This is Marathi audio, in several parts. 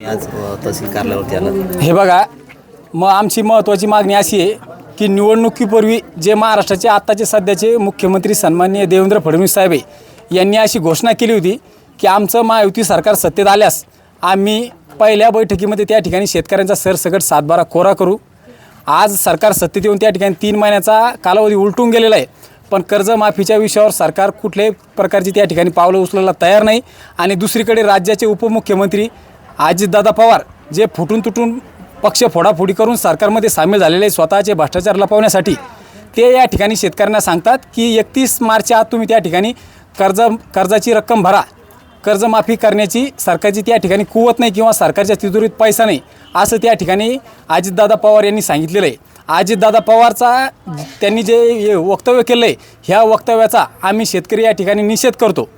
आज तहसील कार्यालयावरती आलं हे बघा मग आमची महत्त्वाची मागणी अशी आहे की निवडणुकीपूर्वी जे महाराष्ट्राचे आत्ताचे सध्याचे मुख्यमंत्री सन्माननीय देवेंद्र फडणवीस साहेब आहे यांनी अशी घोषणा केली होती की आमचं महायुती सरकार सत्तेत आल्यास आम्ही पहिल्या बैठकीमध्ये त्या ठिकाणी शेतकऱ्यांचा सरसकट सातबारा कोरा करू. आज सरकार सत्तेत येऊन त्या ठिकाणी तीन महिन्याचा कालावधी उलटून गेलेला आहे. पण कर्जमाफीच्या विषयावर सरकार कुठल्याही प्रकारची त्या ठिकाणी पावलं उचलायला तयार नाही. आणि दुसरीकडे राज्याचे उपमुख्यमंत्री अजितदादा पवार जे फुटून तुटून पक्ष फोडाफोडी करून सरकारमध्ये सामील झालेले स्वतःचे भ्रष्टाचार लपवण्यासाठी ते या ठिकाणी शेतकऱ्यांना सांगतात की एकतीस मार्चच्या आत तुम्ही त्या ठिकाणी कर्ज कर्जाची रक्कम भरा. कर्जमाफी करण्याची सरकारची त्या ठिकाणी कुवत नाही किंवा सरकारच्या तिजोरीत पैसा नाही असं त्या ठिकाणी अजितदादा पवार यांनी सांगितलेलं आहे. अजितदादा पवारचा त्यांनी जे हे वक्तव्य केलं आहे ह्या वक्तव्याचा आम्ही शेतकरी या ठिकाणी निषेध करतो.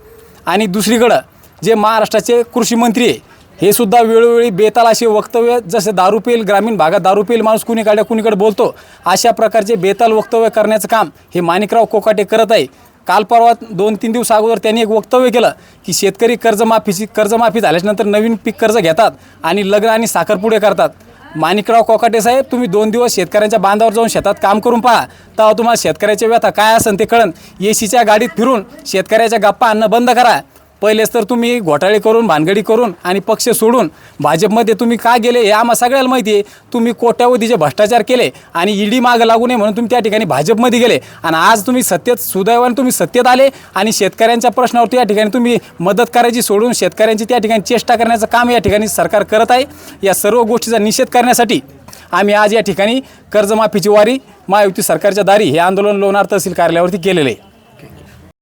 आणि दुसरीकडं जे महाराष्ट्राचे कृषी मंत्री आहे हे सुद्धा वेळोवेळी बेताल असे वक्तव्य जसे दारू पेल ग्रामीण भागात दारू पेल माणूस कुणीकडे कुणीकडे बोलतो अशा प्रकारचे बेताल वक्तव्य करण्याचं काम हे माणिकराव कोकाटे करत आहे. काल परवा दोन तीन दिवस अगोदर त्यांनी एक वक्तव्य केलं की शेतकरी कर्जमाफीची कर्जमाफी झाल्याच्यानंतर नवीन पीक कर्ज घेतात आणि लग्न आणि साखरपुडे करतात. माणिकराव कोकाटे साहेब तुम्ही दोन दिवस शेतकऱ्यांच्या बांधावर जाऊन शेतात काम करून पहा. तेव्हा तुम्हाला शेतकऱ्याच्या व्यथा काय असेल ते कळन. ए सीच्या गाडीत फिरून शेतकऱ्याच्या गप्पा आणणं बंद करा. पहिलेच तर तुम्ही घोटाळे करून भानगडी करून आणि पक्ष सोडून भाजपमध्ये तुम्ही का गेले हे आम्हाला सगळ्याला माहिती आहे. तुम्ही कोट्यावधीचे भ्रष्टाचार केले आणि ईडी मागं लागू नये म्हणून तुम्ही त्या ठिकाणी भाजपमध्ये गेले. आणि आज तुम्ही सत्तेत सुदैवाने तुम्ही सत्तेत आले आणि शेतकऱ्यांच्या प्रश्नावरती या ठिकाणी तुम्ही मदत करायची सोडून शेतकऱ्यांची त्या ठिकाणी चेष्टा करण्याचं काम या ठिकाणी सरकार करत आहे. या सर्व गोष्टीचा निषेध करण्यासाठी आम्ही आज या ठिकाणी कर्जमाफीची वारी महायुती सरकारच्या दारी हे आंदोलन लोणार तहसील कार्यालयावरती केलेलं आहे.